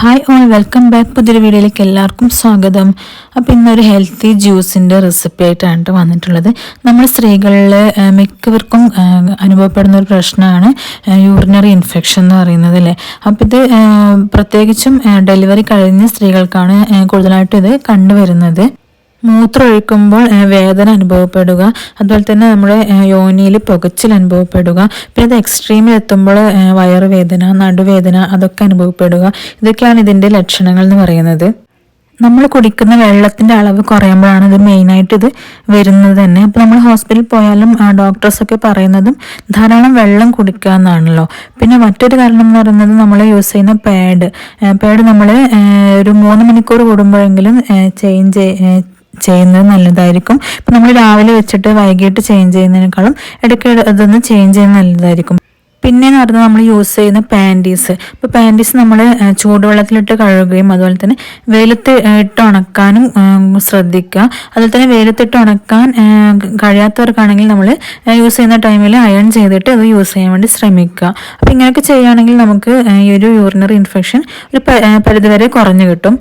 Hi all welcome back പുതിയൊരു വീഡിയോയിലേക്ക് എല്ലാവർക്കും സ്വാഗതം. അപ്പോൾ ഇന്നൊരു ഹെൽത്തി ജ്യൂസിന്റെ റെസിപ്പി ആയിട്ടാണ് വന്നിട്ടുള്ളത്. നമ്മൾ സ്ത്രീകളിൽ മിക്കവർക്കും അനുഭവപ്പെടുന്ന ഒരു പ്രശ്നമാണ് യൂറിനറി ഇൻഫെക്ഷൻ എന്ന് പറയുന്നത് അല്ലേ? അപ്പോൾ ഇത് പ്രത്യേകിച്ചും ഡെലിവറി കഴിഞ്ഞ സ്ത്രീകൾക്കാണ് കൂടുതലായിട്ടും ഇത് കണ്ടുവരുന്നത്. മൂത്രം ഒഴിക്കുമ്പോൾ വേദന അനുഭവപ്പെടുക അതുപോലെ തന്നെ നമ്മുടെ യോനിയിൽ പുകച്ചിൽ അനുഭവപ്പെടുക പിന്നെ അത് എക്സ്ട്രീമിൽ എത്തുമ്പോൾ വയറുവേദന നടുവേദന അതൊക്കെ അനുഭവപ്പെടുക. ഇതൊക്കെയാണ് ഇതിന്റെ ലക്ഷണങ്ങൾ എന്ന് പറയുന്നത്. നമ്മൾ കുടിക്കുന്ന വെള്ളത്തിന്റെ അളവ് കുറയുമ്പോഴാണ് ഇത് മെയിനായിട്ട് ഇത് വരുന്നത് തന്നെ. അപ്പോൾ നമ്മൾ ഹോസ്പിറ്റലിൽ പോയാലും ഡോക്ടേഴ്സൊക്കെ പറയുന്നതും ധാരാളം വെള്ളം കുടിക്കുക എന്നാണല്ലോ. പിന്നെ മറ്റൊരു കാരണം എന്ന് പറയുന്നത് നമ്മൾ യൂസ് ചെയ്യുന്ന പാഡ്. പാഡ് നമ്മൾ ഒരു മൂന്ന് മണിക്കൂർ കൂടുമ്പോഴെങ്കിലും ചേഞ്ച് ചെയ്യുന്നത് നല്ലതായിരിക്കും. ഇപ്പം നമ്മൾ രാവിലെ വെച്ചിട്ട് വൈകിട്ട് ചേഞ്ച് ചെയ്യുന്നതിനേക്കാളും ഇടയ്ക്ക് ഇതൊന്ന് ചേഞ്ച് ചെയ്യുന്നത് നല്ലതായിരിക്കും. പിന്നെ എന്ന് പറഞ്ഞാൽ നമ്മൾ യൂസ് ചെയ്യുന്ന പാന്റീസ് ഇപ്പോൾ പാന്റീസ് നമ്മൾ ചൂടുവെള്ളത്തിലിട്ട് കഴുകുകയും അതുപോലെ തന്നെ വെയിലത്ത് ഇട്ട് ഉണക്കാനും ശ്രദ്ധിക്കുക. അതുപോലെ തന്നെ വെയിലത്തിട്ട് ഉണക്കാൻ കഴിയാത്തവർക്കാണെങ്കിൽ നമ്മൾ യൂസ് ചെയ്യുന്ന ടൈമിൽ അയൺ ചെയ്തിട്ട് അത് യൂസ് ചെയ്യാൻ വേണ്ടി ശ്രമിക്കുക. അപ്പോൾ ഇങ്ങനെയൊക്കെ ചെയ്യുകയാണെങ്കിൽ നമുക്ക് ഈ ഒരു യൂറിനറി ഇൻഫെക്ഷൻ ഒരു പരിധിവരെ കുറഞ്ഞു കിട്ടും.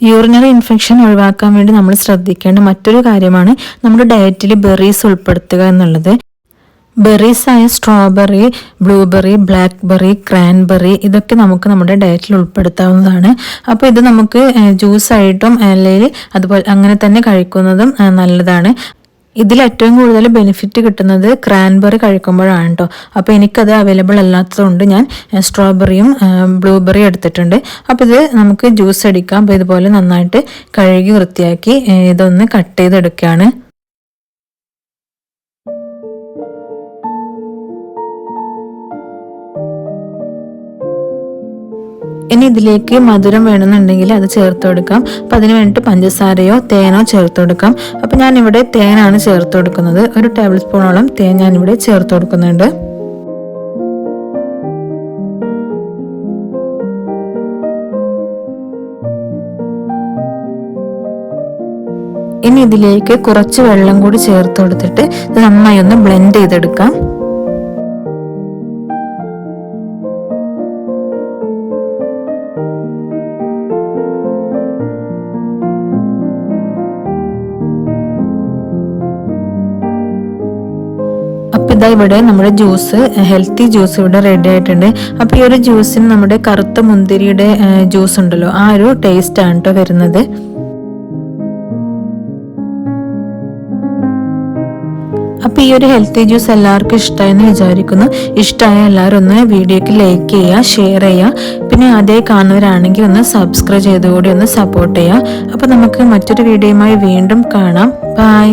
യൂറിനറി ഇൻഫെക്ഷൻ ഒഴിവാക്കാൻ വേണ്ടി നമ്മൾ ശ്രദ്ധിക്കേണ്ട മറ്റൊരു കാര്യമാണ് നമ്മുടെ ഡയറ്റിൽ ബെറീസ് ഉൾപ്പെടുത്തുക എന്നുള്ളത്. ബെറീസ് ആയ സ്ട്രോബെറി ബ്ലൂബെറി ബ്ലാക്ക്ബെറി ക്രാൻബെറി ഇതൊക്കെ നമുക്ക് നമ്മുടെ ഡയറ്റിൽ ഉൾപ്പെടുത്താവുന്നതാണ്. അപ്പോൾ ഇത് നമുക്ക് ജ്യൂസായിട്ടും അല്ലെങ്കിൽ അതുപോലെ അങ്ങനെ തന്നെ കഴിക്കുന്നതും നല്ലതാണ്. ഇതിൽ ഏറ്റവും കൂടുതൽ ബെനിഫിറ്റ് കിട്ടുന്നത് ക്രാൻബെറി കഴിക്കുമ്പോഴാണ് കേട്ടോ അപ്പോൾ എനിക്കത് അവൈലബിൾ അല്ലാത്തതുകൊണ്ട് ഞാൻ സ്ട്രോബെറിയും ബ്ലൂബെറിയും എടുത്തിട്ടുണ്ട്. അപ്പോൾ ഇത് നമുക്ക് ജ്യൂസ് അടിക്കാം. അപ്പോൾ ഇതുപോലെ നന്നായിട്ട് കഴുകി വൃത്തിയാക്കി ഇതൊന്ന് കട്ട് ചെയ്തെടുക്കുകയാണ്. ഇനി ഇതിലേക്ക് മധുരം വേണമെന്നുണ്ടെങ്കിൽ അത് ചേർത്ത് കൊടുക്കാം. അപ്പം അതിന് വേണ്ടിയിട്ട് പഞ്ചസാരയോ തേനോ ചേർത്ത് കൊടുക്കാം. അപ്പം ഞാനിവിടെ തേനാണ് ചേർത്ത് കൊടുക്കുന്നത്. ഒരു ടേബിൾ സ്പൂണോളം തേൻ ഞാനിവിടെ ചേർത്ത് കൊടുക്കുന്നുണ്ട്. ഇനി ഇതിലേക്ക് കുറച്ച് വെള്ളം കൂടി ചേർത്ത് കൊടുത്തിട്ട് നന്നായി ഒന്ന് ബ്ലെൻഡ് ചെയ്തെടുക്കാം. ഇതാ ഇവിടെ നമ്മുടെ ജ്യൂസ് ഹെൽത്തി ജ്യൂസ് ഇവിടെ റെഡി ആയിട്ടുണ്ട്. അപ്പൊ ഈ ഒരു ജ്യൂസിന് നമ്മുടെ കറുത്ത മുന്തിരിയുടെ ജ്യൂസ് ഉണ്ടല്ലോ ആ ഒരു ടേസ്റ്റ് ആണ് കേട്ടോ വരുന്നത്. അപ്പൊ ഈ ഒരു ഹെൽത്തി ജ്യൂസ് എല്ലാവർക്കും ഇഷ്ടമായെന്ന് വിചാരിക്കുന്നു. ഇഷ്ടമായ എല്ലാവരും ഒന്ന് വീഡിയോക്ക് ലൈക്ക് ചെയ്യുക ഷെയർ ചെയ്യുക പിന്നെ ആദ്യമായി കാണുന്നവരാണെങ്കിൽ ഒന്ന് സബ്സ്ക്രൈബ് ചെയ്തുകൂടി ഒന്ന് സപ്പോർട്ട് ചെയ്യുക അപ്പൊ നമുക്ക് മറ്റൊരു വീഡിയോയുമായി വീണ്ടും കാണാം. ബൈ